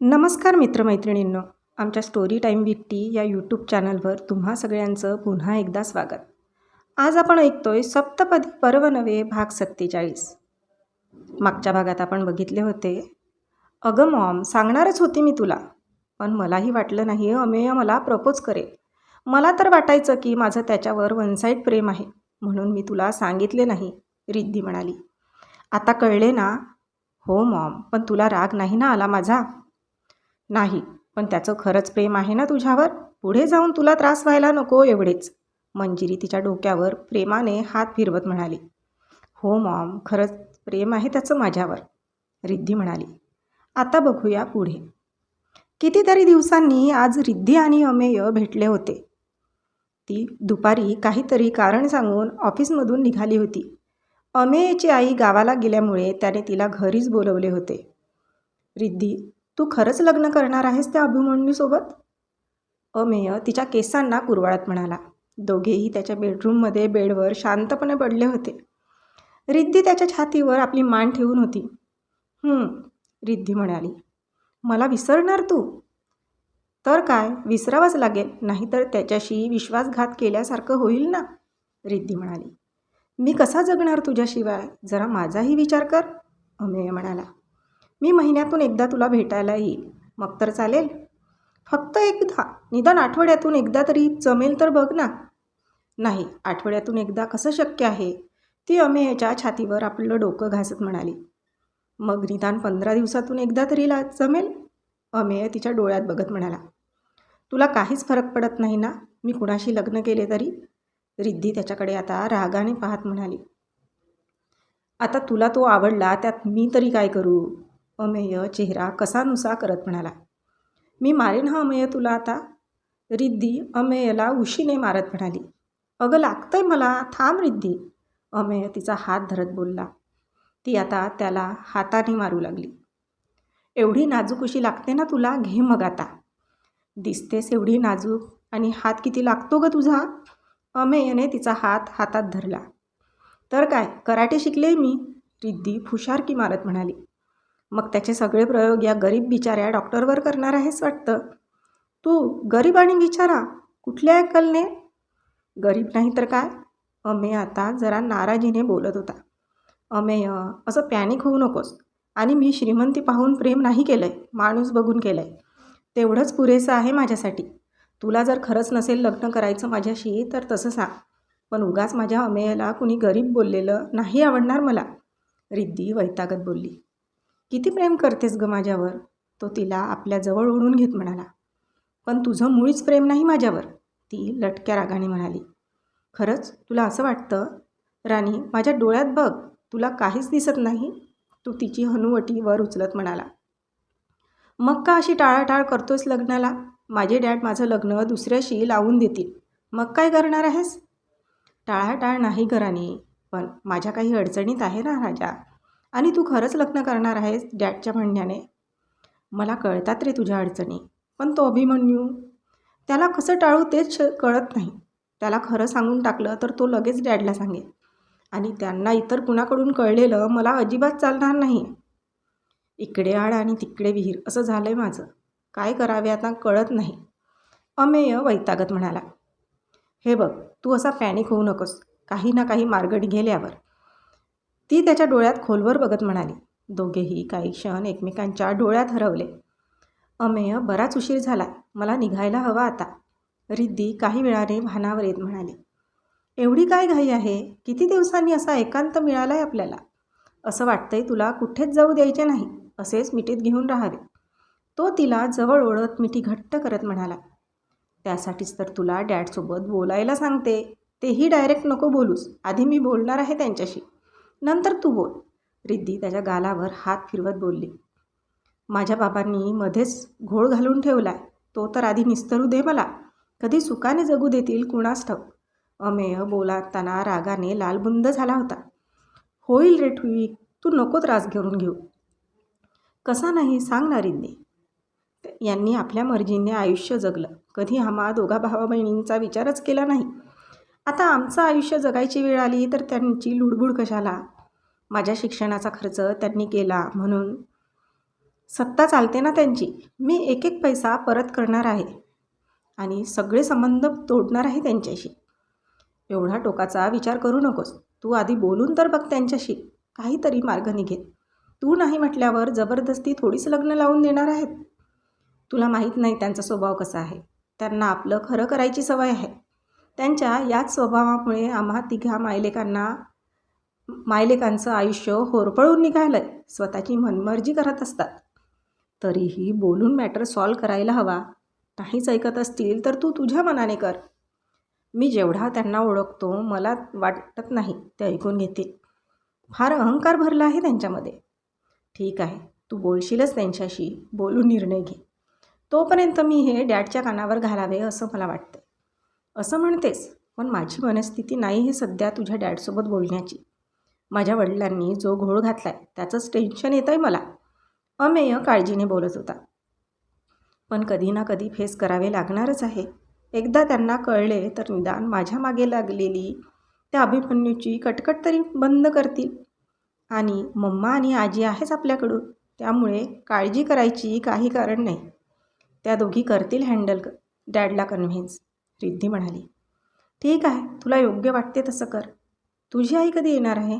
नमस्कार मित्रमैत्रिणींनो. आमच्या story time विकटी या यूट्यूब चॅनलवर तुम्हा सगळ्यांचं पुन्हा एकदा स्वागत. आज आपण ऐकतोय सप्तपदी पर्व नवे भाग सत्तेचाळीस. मागच्या भागात आपण बघितले होते अगं मॉम सांगणारच होती मी तुला. पण मलाही वाटलं नाही अमेय मला प्रपोज करेल. मला तर वाटायचं की माझं त्याच्यावर वन साईड प्रेम आहे म्हणून मी तुला सांगितले नाही रिद्धी म्हणाली. आता कळले ना? हो मॉम पण तुला राग नाही ना आला माझा? नाही पण त्याचं खरंच प्रेम आहे ना तुझ्यावर? पुढे जाऊन तुला त्रास व्हायला नको एवढेच. मंजिरी तिच्या डोक्यावर प्रेमाने हात फिरवत म्हणाली. हो मॉम खरंच प्रेम आहे त्याचं माझ्यावर रिद्धी म्हणाली. आता बघूया पुढे. कितीतरी दिवसांनी आज रिद्धी आणि अमेय भेटले होते. ती दुपारी काहीतरी कारण सांगून ऑफिसमधून निघाली होती. अमेयची आई गावाला गेल्यामुळे त्याने तिला घरीच बोलवले होते. रिद्धी तू खरंच लग्न करणार आहेस त्या अभिमन्यूसोबत? अमेय तिच्या केसांना कुरवाळत म्हणाला. दोघेही त्याच्या बेडरूममध्ये बेडवर शांतपणे पडले होते. रिद्धी त्याच्या छातीवर आपली मान ठेवून होती. रिद्धी म्हणाली. मला विसरणार तू? तर काय विसरावंच लागेल. नाहीतर त्याच्याशी विश्वासघात केल्यासारखं होईल ना? रिद्धी म्हणाली. मी कसा जगणार तुझ्याशिवाय? जरा माझाही विचार कर अमेय म्हणाला. मी महिन्यातून एकदा तुला भेटायला येईल. मग तर चालेल. फक्त एकदा. निदान आठवड्यातून एकदा तरी जमेल तर बघ ना. नाही आठवड्यातून एकदा कसं शक्य आहे? ती अमेयच्या छातीवर आपलं डोकं घासत म्हणाली. मग निदान पंधरा दिवसातून एकदा तरी ला जमेल? अमेय तिच्या डोळ्यात बघत म्हणाला. तुला काहीच फरक पडत नाही ना? मी कुणाशी लग्न केले तरी? रिद्धी त्याच्याकडे आता रागाने पाहत म्हणाली. आता तुला तो आवडला त्यात मी तरी काय करू? अमेय चेहरा कसानुसा करत म्हणाला. मी मारेन हा अमेय तुला आता? रिद्धी अमेयला उशीने मारत म्हणाली. अगं लागतंय मला थांब रिद्धी. अमेय तिचा हात धरत बोलला. ती आता त्याला हाताने मारू लागली. एवढी नाजूक उशी लागते ना तुला? घे मग आता. दिसतेस एवढी नाजूक आणि हात किती लागतो ग तुझा? अमेयने तिचा हात हातात धरला. तर काय कराटे शिकले मी? रिद्धी फुशारकी मारत म्हणाली. मग त्याचे सगळे प्रयोग या गरीब बिचाऱ्या डॉक्टरवर करणार आहेस वाटतं? तू गरीब आणि बिचारा कुठल्या अक्कलने? गरीब नाही तर काय? अमेय आता जरा नाराजीने बोलत होता. अमेय असं पॅनिक होऊ नकोस. आणि मी श्रीमंती पाहून प्रेम नाही केलं आहे माणूस बघून केलं आहे तेवढंच पुरेसं आहे माझ्यासाठी. तुला जर खरंच नसेल लग्न करायचं माझ्याशी तर तसं सांग. पण उगाच माझ्या अमेयला कुणी गरीब बोललेलं नाही आवडणार मला. रिद्धी वैतागत बोलली. किती प्रेम करतेस ग माझ्यावर? तो तिला आपल्याजवळ ओढून घेत म्हणाला. पण तुझं मुळीच प्रेम नाही माझ्यावर ती लटक्या रागाने म्हणाली. खरंच तुला असं वाटतं? राणी माझ्या डोळ्यात बघ तुला काहीच दिसत नाही? तू तिची हनुवटी वर उचलत म्हणाला. मग का अशी टाळाटाळ करतोस लग्नाला? माझे डॅड माझं लग्न दुसऱ्याशी लावून देतील. मग काय करणार आहेस? टाळाटाळ नाही घराने पण माझ्या काही अडचणीत आहे ना राजा. आणि तू खरंच लग्न करणार आहेस डॅडच्या म्हणण्याने? मला कळतात रे तुझ्या अडचणी पण तो अभिमन्यू त्याला कसं टाळू तेच श- कळत नाही. त्याला खरं सांगून टाकलं तर तो लगेच डॅडला सांगेल. आणि त्यांना इतर कुणाकडून कळलेलं मला अजिबात चालणार नाही. इकडे आड आणि तिकडे विहीर असं झालं आहे माझं. काय करावे आता कळत नाही. अमेय वैतागत म्हणाला. हे बघ तू असा पॅनिक होऊ नकोस. काही ना काही मार्ग निघेल यावर. ती त्याच्या डोळ्यात खोलवर बघत म्हणाली दोघेही काही क्षण एकमेकांच्या डोळ्यात हरवले. अमेय बराच उशीर झाला मला निघायला हवा आता. रिद्धी काही वेळाने भानावर येत म्हणाली एवढी काय घाई आहे? किती दिवसांनी असा एकांत मिळाला आहे आपल्याला? असं वाटतंय तुला कुठेच जाऊ द्यायचे नाही असेच मिठीत घेऊन राहावे. तो तिला जवळ ओढत मिठी घट्ट करत म्हणाला त्यासाठीच तर तुला डॅडसोबत बोलायला सांगते. तेही डायरेक्ट नको बोलूस. आधी मी बोलणार आहे त्यांच्याशी. नंतर तू बोल. रिद्धी त्याच्या गालावर हात फिरवत बोलली. माझ्या बाबांनी मध्येच घोळ घालून ठेवलाय. तो तर आधी निस्तरू दे मला. कधी सुखाने जगू देतील कुणास ठाऊक. अमेय बोलाताना रागाने लालबुंद झाला होता. होईल रे ठुई तू नको त्रास घेऊन घेऊ. कसा नाही सांग ना रिद्धी. यांनी आपल्या मर्जीने आयुष्य जगलं. कधी आम्हा दोघा भावा बहिणींचा विचारच केला नाही. आता आमचं आयुष्य जगायची वेळ आली तर त्यांची लुडबुड कशाला? माझ्या शिक्षणाचा खर्च त्यांनी केला म्हणून. सत्ता चालते ना त्यांची. मी एक एक पैसा परत करणार आहे. आणि सगळे संबंध तोडणार आहे त्यांच्याशी. एवढा टोकाचा विचार करू नकोस. तू आधी बोलून तर बघ त्यांच्याशी. काहीतरी मार्ग निघेल. तू नाही म्हटल्यावर जबरदस्ती थोडीच लग्न लावून देणार आहेत. तुला माहीत नाही त्यांचा स्वभाव कसा आहे. त्यांना आपलं खरं करायची सवय आहे. त्यांच्या याच स्वभावामुळे आम्हा तिघा मायलेकांना मायलेकांचं आयुष्य होरपळून निघालं आहे स्वतःची मनमर्जी करत असतात. तरीही बोलून मॅटर सॉल्व करायला हवा. नाहीच ऐकत असतील तर तू तुझ्या मनाने कर. मी जेवढा त्यांना ओळखतो मला वाटत नाही ते ऐकून घेतील. फार अहंकार भरला आहे त्यांच्यामध्ये. ठीक आहे तू बोलशीलच त्यांच्याशी. बोलून निर्णय घे. तोपर्यंत मी हे डॅडच्या कानावर घालावे असं मला वाटतं असं म्हणतेस पण माझी मनस्थिती नाही हे सध्या तुझ्या डॅडसोबत बोलण्याची. माझ्या वडिलांनी जो घोळ घातला आहे त्याचंच टेन्शन येतं आहे मला. अमेय काळजीने बोलत होता. पण कधी ना कधी फेस करावे लागणारच आहे. एकदा त्यांना कळले तर निदान माझ्या मागे लागलेली त्या अभिमन्यूची कटकट तरी बंद करतील. आणि मम्मा आणि आजी आहेच आपल्याकडून त्यामुळे काळजी करायची काही कारण नाही. त्या दोघी करतील हँडल डॅडला कन्व्हिन्स रिद्धी म्हणाली. ठीक आहे तुला योग्य वाटते तसं कर. तुझी आई कधी येणार आहे?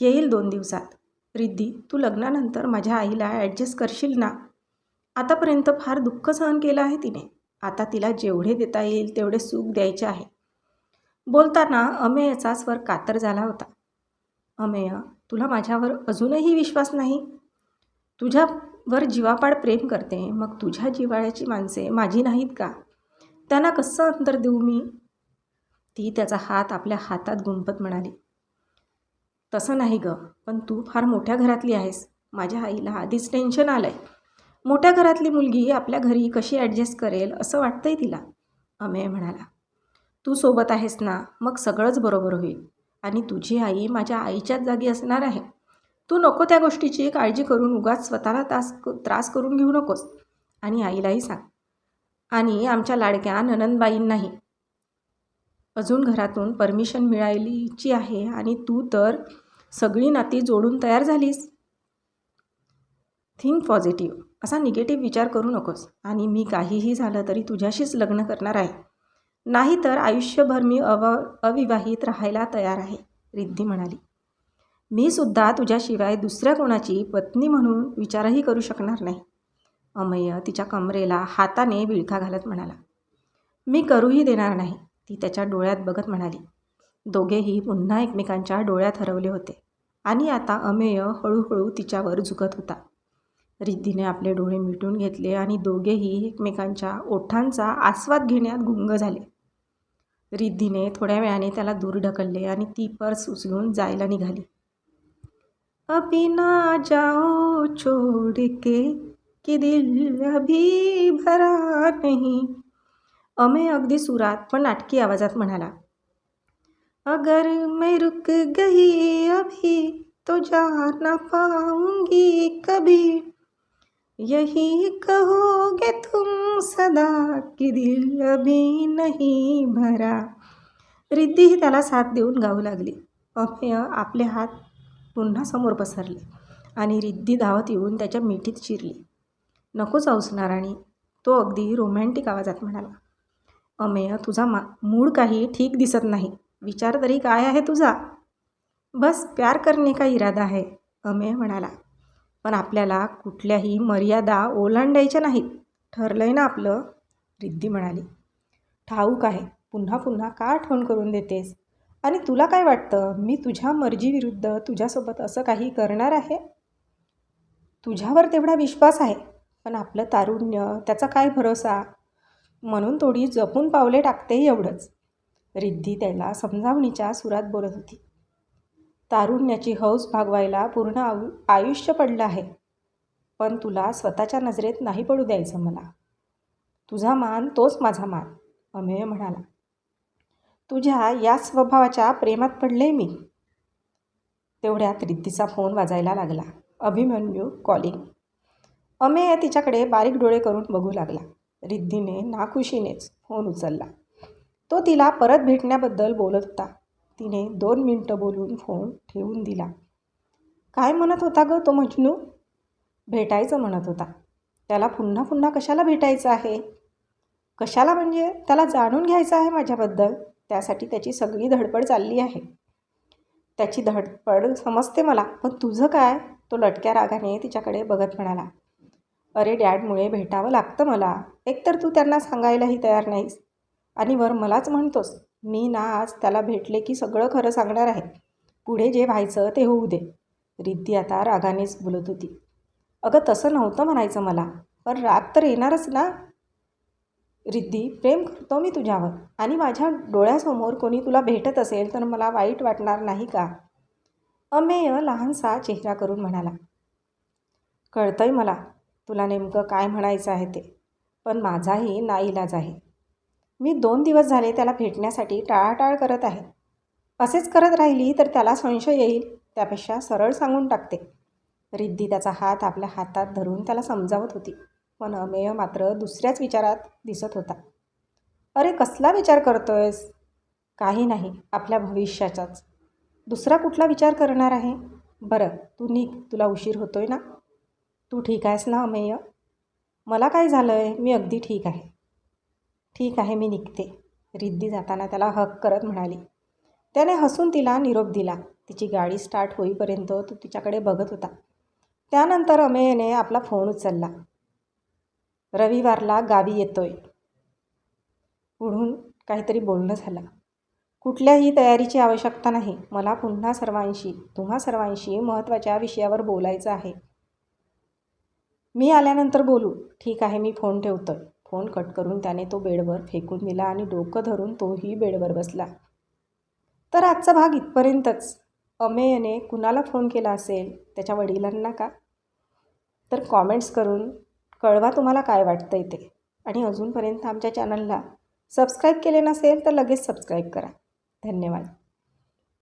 येईल दोन दिवसात. रिद्धी तू लग्नानंतर माझ्या आईला ॲडजस्ट करशील ना? आतापर्यंत फार दुःख सहन केलं आहे तिने. आता तिला जेवढे देता येईल तेवढे सुख द्यायचे आहे. बोलताना अमेयचा स्वर कातर झाला होता. अमेय तुला माझ्यावर अजूनही विश्वास नाही? तुझ्यावर जीवापाड प्रेम करते मग तुझ्या जिवाळ्याची माणसे माझी नाहीत का? त्यांना कसं अंतर देऊ मी? ती त्याचा हात आपल्या हातात गुंपत म्हणाली. तसं नाही गं पण तू फार मोठ्या घरातली आहेस. माझ्या आईला आधीच टेन्शन आलं आहे मोठ्या घरातली मुलगी आपल्या घरी कशी ॲडजस्ट करेल असं वाटतंय तिला? अमेय म्हणाला. तू सोबत आहेस ना मग सगळंच बरोबर होईल. आणि तुझी आई माझ्या आईच्याच जागी असणार आहे. तू नको त्या गोष्टीची काळजी करून उगाच स्वतःला तास त्रास करून घेऊ नकोस. आणि आईलाही सांग. आणि आमच्या लाडक्या ननंदबाईंनाही. अजून घरातून परमिशन मिळालीची आहे आणि तू तर सगळी नाती जोडून तयार झालीस. थिंक पॉझिटिव्ह असा निगेटिव्ह विचार करू नकोस. आणि मी काहीही झालं तरी तुझ्याशीच लग्न करणार आहे. नाहीतर आयुष्यभर मी अव अविवाहित राहायला तयार आहे रिद्धी म्हणाली. मी सुद्धा तुझ्याशिवाय दुसऱ्या कोणाची पत्नी म्हणून विचारही करू शकणार नाही. अमय तिच्या कमरेला हाताने विळखा घालत म्हणाला मी करूही देणार नाही ती त्याच्या डोळ्यात बघत म्हणाली. दोघेही पुन्हा एकमेकांच्या डोळ्यात हरवले होते आणि आता अमेय हळूहळू तिच्यावर झुकत होता. रिद्धीने आपले डोळे मिटून घेतले आणि दोघेही एकमेकांच्या ओठांचा आस्वाद घेण्यात गुंग झाले. रिद्धीने थोड्या वेळाने त्याला दूर ढकलले आणि ती पर्स उचलून जायला निघाली. अभी ना जाओ छोड़ के कि दिल अभी भरा नाही। अमेय अगदी सुरात पण नाटकी आवाजात म्हणाला अगर मैं रुक गई अभी तो जा ना पाऊंगी कभी। यही कहोगे तुम सदा की दिल अभी नहीं भरा. रिद्धीही त्याला साथ देऊन गाऊ लागली. अमेय आपले हात पुन्हा समोर पसरले आणि रिद्धी धावत येऊन त्याच्या मिठीत शिरली. नको जाऊस आणि तो अगदी रोमॅन्टिक आवाजात म्हणाला अमेय तुझा मा मूड काही ठीक दिसत नाही. विचार तरी काय आहे तुझा? बस प्यार करणे का इरादा आहे? अमेय म्हणाला पण आपल्याला कुठल्याही मर्यादा ओलांडायच्या नाहीत. ठरलं आहे ना आपलं रिद्धी म्हणाली. ठाऊक आहे पुन्हा पुन्हा का आठवण करून देतेस? आणि तुला काय वाटतं? मी तुझ्या मर्जीविरुद्ध तुझ्यासोबत असं काही करणार आहे? तुझ्यावर तेवढा विश्वास आहे. पण आपलं तारुण्य त्याचा काय भरोसा? म्हणून थोडी जपून पावले टाकते एवढंच. रिद्धी त्याला समजावणीच्या सुरात बोलत होती. तारुण्याची हौस भागवायला पूर्ण आयु आयुष्य पडलं आहे. पण तुला स्वतःच्या नजरेत नाही पडू द्यायचं मला. तुझा मान तोच माझा मान अमेय म्हणाला. तुझ्या या स्वभावाच्या प्रेमात पडले मी. तेवढ्यात रिद्धीचा फोन वाजायला लागला. अभिमन्यू कॉलिंग अमेय तिच्याकडे बारीक डोळे करून बघू लागला. रिद्धीने नाखुशीनेच फोन उचलला. तो तिला परत भेटण्याबद्दल बोलत होता. तिने दोन मिनटं बोलून फोन ठेवून दिला. काय म्हणत होता ग तो मजनू भेटायचं म्हणत होता. त्याला पुन्हा पुन्हा कशाला भेटायचं आहे? कशाला म्हणजे त्याला जाणून घ्यायचं आहे माझ्याबद्दल? त्यासाठी त्याची सगळी धडपड चालली आहे. त्याची धडपड समजते मला. पण तुझं काय? तो लटक्या रागाने तिच्याकडे बघत म्हणाला. अरे डॅडमुळे भेटावं लागतं मला. एकतर तू त्यांना सांगायलाही तयार नाहीस. आणि वर मलाच म्हणतोस मी ना आज त्याला भेटले की सगळं खरं सांगणार आहे. पुढे जे व्हायचं ते होऊ दे. रिद्धी आता रागानेच बोलत होती. अगं तसं नव्हतं म्हणायचं मला पण राग तर येणारच ना. रिद्धी प्रेम करतो मी तुझ्यावर. आणि माझ्या डोळ्यासमोर कोणी तुला भेटत असेल तर मला वाईट वाटणार नाही का? अमेय लहानसा चेहरा करून म्हणाला. कळतंय मला तुला नेमकं काय म्हणायचं आहे ते. पण माझाही नाईलाज आहे. मी दोन दिवस झाले त्याला भेटण्यासाठी टाळाटाळ करत आहे. असेच करत राहिली तर त्याला संशय येईल. त्यापेक्षा सरळ सांगून टाकते. रिद्धी त्याचा हात आपल्या हातात धरून त्याला समजावत होती. पण अमेय मात्र दुसऱ्याच विचारात दिसत होता. अरे कसला विचार करतोयस? काही नाही आपल्या भविष्याचाच. दुसरा कुठला विचार करणार आहे? बरं तू निघ तुला उशीर होतोय ना? तू ठीक आहेस ना अमेय मला काय झालं आहे मी अगदी ठीक आहे. ठीक आहे मी निघते. रिद्धी जाताना त्याला हक करत म्हणाली. त्याने हसून तिला निरोप दिला. तिची गाडी स्टार्ट होईपर्यंत तो तिच्याकडे बघत होता. त्यानंतर अमेयने आपला फोन उचलला. रविवारला गावी येतोय. पुढून काहीतरी बोलणं झालं. कुठल्याही तयारीची आवश्यकता नाही. मला पुन्हा सर्वांशी तुम्हा सर्वांशी महत्त्वाच्या विषयावर बोलायचं आहे. मी आल्यानंतर बोलू ठीक आहे मी फोन ठेवतोय. फोन कट करून त्याने तो बेडवर फेकून दिला आणि डोकं धरून तोही बेडवर बसला. तर आजचा भाग इथपर्यंतच. अमेयने कुणाला फोन केला असेल? त्याच्या वडिलांना का? तर कॉमेंट्स करून कळवा तुम्हाला काय वाटतं इथे आणि अजूनपर्यंत आमच्या चॅनलला सबस्क्राईब केले नसेल तर लगेच सबस्क्राईब करा. धन्यवाद.